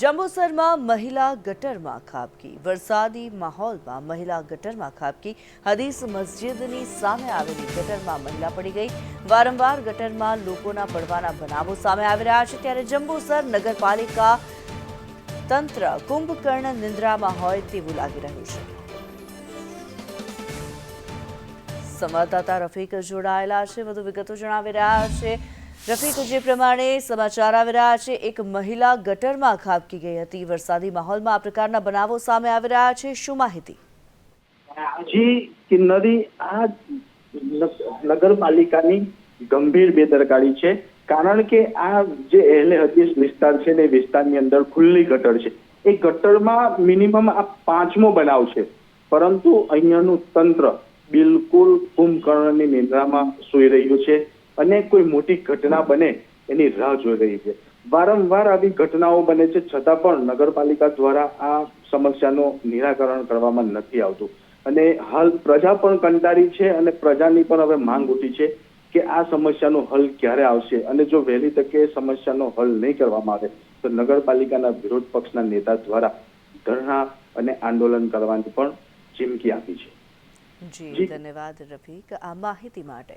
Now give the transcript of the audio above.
જંબુસરમાં મહિલા ગટરમાં ખાબકી. વરસાદી માહોલમાં મહિલા ગટરમાં ખાબકી. હદીસ મસ્જિદની સામે આવેલી ગટરમાં મહિલા પડી ગઈ. વારંવાર ગટરમાં લોકોના પડવાના બનાવો સામે આવી રહ્યા છે. ત્યારે જંબુસર નગરપાલિકા તંત્ર કુંભકર્ણ નિંદ્રામાં હોય તેવું લાગી રહ્યું છે. સંવાદદાતા રફીક જોડાયેલા છે. વધુ વિગતો જણાવી રહ્યા છે. રફીક, જે પ્રમાણે સમાચાર આવી રહ્યા છે, એક મહિલા ગટરમાં ખાબકી ગઈ હતી. વરસાદી માહોલમાં આ પ્રકારના બનાવો સામે આવી રહ્યા છે. શું માહિતી? જી કિન્નરી આ નગ- નગરપાલિકાની ગંભીર બેદરકારી છે, કારણ કે આ જે એહલે હદીસ વિસ્તાર છે ને વિસ્તારની અંદર ખુલ્લી ગટર છે. એ ગટરમાં મિનિમમ આ પાંચમો બનાવ છે. પરંતુ અહીંયાનું તંત્ર બિલકુલ કુંભકર્ણની નિંદ્રામાં સૂઈ રહ્યું છે. અને કોઈ મોટી ઘટના બને એની રાહ જોઈ રહી છે. વારંવાર આવી ઘટનાઓ બને છે છતાં પણ નગરપાલિકા દ્વારા આ સમસ્યાનું નિરાકરણ કરવામાં નથી આવતું. અને હાલ પ્રજા પણ કંટાળી છે અને પ્રજાની પણ હવે માંગ ઉઠી છે કે આ સમસ્યાનો હલ ક્યારે આવશે. અને જો વહેલી તકે સમસ્યાનો હલ નહીં કરવામાં આવે તો નગરપાલિકાના વિરોધ પક્ષના નેતા દ્વારા ધરણા અને આંદોલન કરવાની પણ ચીમકી આપી છે. જી. ધન્યવાદ રફીક. આ માહિતી માટે